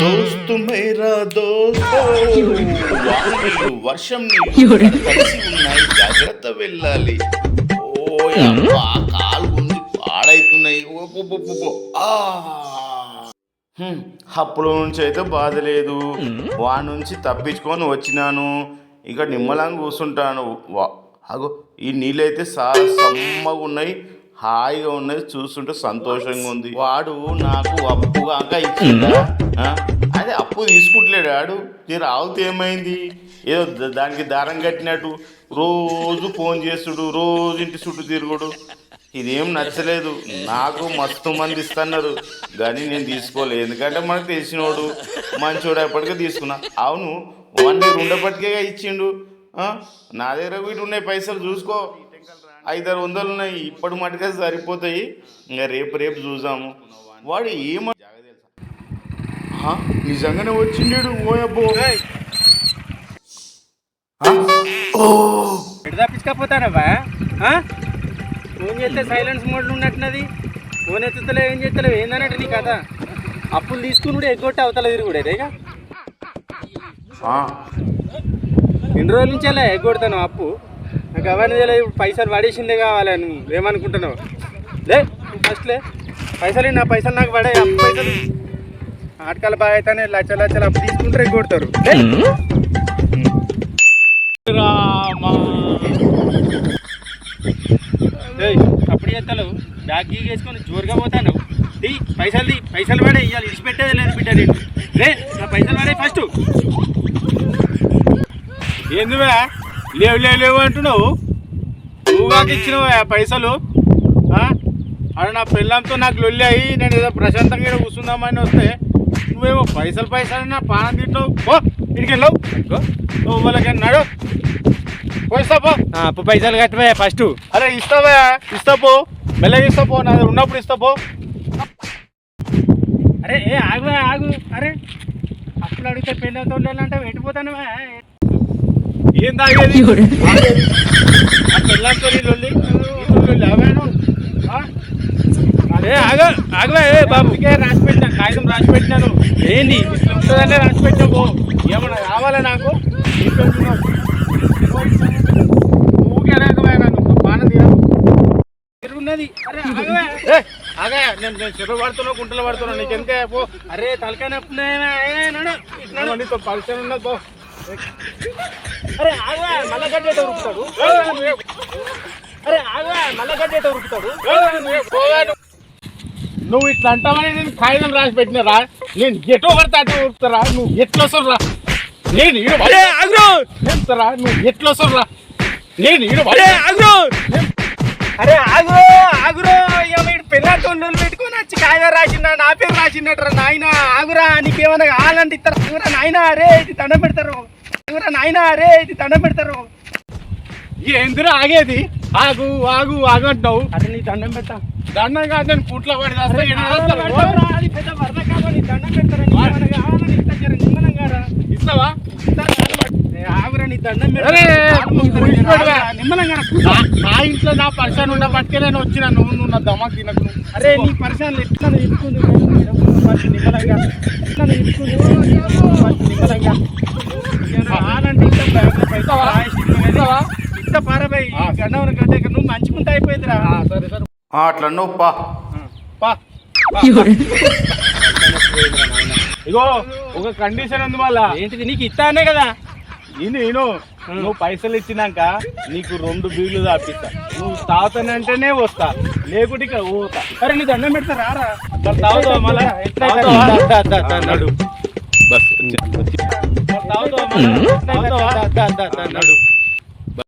దోస్తు మేరా దోస్తు. వర్షం నీళ్ళు కలిసి ఉన్నాయి జాగ్రత్త వెళ్ళాలి. ఓ యబ్బా, కాలు గుంజి పాడైతున్నాయి. ఓ, పో, పో, పో, పో. ఆ. హ్మ్, అప్పుడు నుంచి అయితే బాధ లేదు. వాడి నుంచి తప్పించుకొని వచ్చినాను. ఇక నిమ్మలంగా కూర్చుంటాను వా- అగో ఈ నీళ్ళైతే చాలా సమ్మగా ఉన్నాయి. హాయిగా ఉన్నది చూస్తుంటే సంతోషంగా ఉంది. వాడు నాకు అప్పుగా ఇచ్చిందా? అదే అప్పు తీసుకుంటలేడు వాడు తీరు ఆవుతే ఏమైంది? ఏదో దానికి దారం కట్టినట్టు రోజు ఫోన్ చేసుడు రోజు ఇంటి చుట్టూ తిరుగుడు. ఇదేం నచ్చలేదు. నాకు మస్తు మంది ఇస్తున్నారు. కానీ నేను తీసుకోలేదు ఎందుకంటే మనకు తెలిసినోడు మంచోడు ఎప్పటికే తీసుకున్నా. అవును వన్ దగ్గర ఉండేపటికే ఇచ్చిండు? నా దగ్గర వీటి ఉన్నాయి పైసలు చూసుకో. ఐదారు వందలు ఉన్నాయి ఇప్పటి మటుకే సరిపోతాయి. ఇంకా రేపు రేపు చూసాము. వాడు ఏమ? నిజంగానే వచ్చిండు ఓయబ్బో ఫోన్ చేస్తే సైలెన్స్ మోడ్లో ఉన్నట్టున్నది. ఫోన్ ఎత్తుతలేవు ఏం చేస్తలేవు? ఏందన్నట్టు నీ కథ? అప్పులు తీసుకుని కూడా ఎగ్గొట్టి అవతల తిరుగుడే ఇక ఆ. ఎన్ని రోజుల నుంచి అలా ఎగ్గొడతాను అప్పు? నాకు అవన్నీ తెలియదు. పైసలు పడేసిందే కావాలి నువ్వు. ఏమనుకుంటున్నావు? లే ఫస్ట్లే పైసలు నా పైసలు నాకు పడే పైసలు ఆటకాల బాగా అయితేనే లచ్చ లచ్చలు అప్పు తీసుకుంటారు. ఏయ్, అప్పుడు చేస్తాను బ్యాగ్ గీగ్ వేసుకొని జోరుగా పోతాను. తీ పైసలు తీ పైసలు పడే ఇవాళ ఇడిచిపెట్టేది లేదు బిడ్డ నేను. రే నా పైసలు పడే ఫస్ట్ ఏందివా లేవు లేవు లేవు అంటున్నావు? నువ్వు కాక ఇచ్చినవా పైసలు? అక్కడ నా పిల్లంతో నాకు లొల్లి అయ్యి నేను ఏదో ప్రశాంతంగా కూర్చుందామని వస్తే నువ్వేమో పైసలు పైసలు నా పానం తింటావు పో ఇడికి వెళ్ళవు నువ్వు పో. పైసలు కట్టవా ఫస్ట్. అరే ఇస్తావా? ఇస్తా పో. మెల్లగా ఇస్తా పో. నా ఉన్నప్పుడు ఇస్తా పో. అరే ఏ ఆగు ఆగు. అరే అప్పుడు అడిగితే పెళ్ళంతో ఉండాలంటే వెళ్ళిపోతాను ఏం తాగేది? అదే ఆగ ఆగవే ఏ బాబుకే రాసి పెట్టినా కాగితం రాసి పెట్టినాను ఏంది? ఉంటుందనే రాసి పెట్టినా పో. ఏమన్నా కావాలా నాకు. ఊరికే అనేకమే నన్ను తీయడం ఉన్నది అరే ఆగవే. ఏ, ఆగా నేను నేను చెరువు పడుతున్నా గుంటలు పడుతున్నా. నీకు ఎంత పో. అరే తలకాయ నొప్పి పరిచయం ఉన్నది పో. అరే ఆగవే మళ్ళా గడ్డేట ఉరుకుతాడు. అరే ఆగవే మళ్ళా గడ్డేట ఉరుకుతాడు. నువ్వు ఇట్లా అంటావని నేను కాగితం రాసి పెట్టినరా నేను ఎటో పడితే అటు ఉరుకుతారా నువ్వు ఎట్లా వస్తురా నేను ఈడ పడే ఆగ్రో చెప్తారా నువ్వు ఎట్లా నేను ఈడ పడే ఆగ్రో అరే ఆగురో. ఆగురో వీడు పిల్లలతో నూనె పెట్టుకొని వచ్చి కాగితం రాసిందా నా పేరు రాసిందట్రా నాయన. ఆగురా నీకేమన్నా కావాలంటే ఇస్తారు? ఆగురా నాయన. అరే ఇది దండం పెడతారు. ఆగురా నాయన అరే ఇది దండం పెడతారు. ఏందిరా ఆగేది? ఆగు ఆగు ఆగు అంటావు. అరే నీ దండం పెట్టా దండం కాదు నేను పుట్లో పడి. ఇస్తావా? నీ ఇంట్లో నా పరిశాన్ ఉన్న పట్టుకే నేను వచ్చిన నువ్వు నువ్వు నా దమాక్ తినకు. అరే నీ పరిశాన్ ఎట్లా ఇరుకుంది నిమ్మలంగా నిమ్మలంగా నువ్వు మంచిగుంటే అయిపోయిందిరా సరే సరే ఆ, అట్లా నువ్వు పా పా ఇగో ఒక కండిషన్ ఉంది మళ్ళా ఏంటిది నీకు ఇస్తానే కదా నేను నేను నువ్వు పైసలు ఇచ్చినాక నీకు రెండు బీళ్ళు తాపిస్తా నువ్వు తాగుతానంటేనే వస్తా లేకుంటే ఇక్కడ పోతా అరే నీ దండం పెడతా రారా తాగుతావా మళ్ళా తాగుతావా? నడు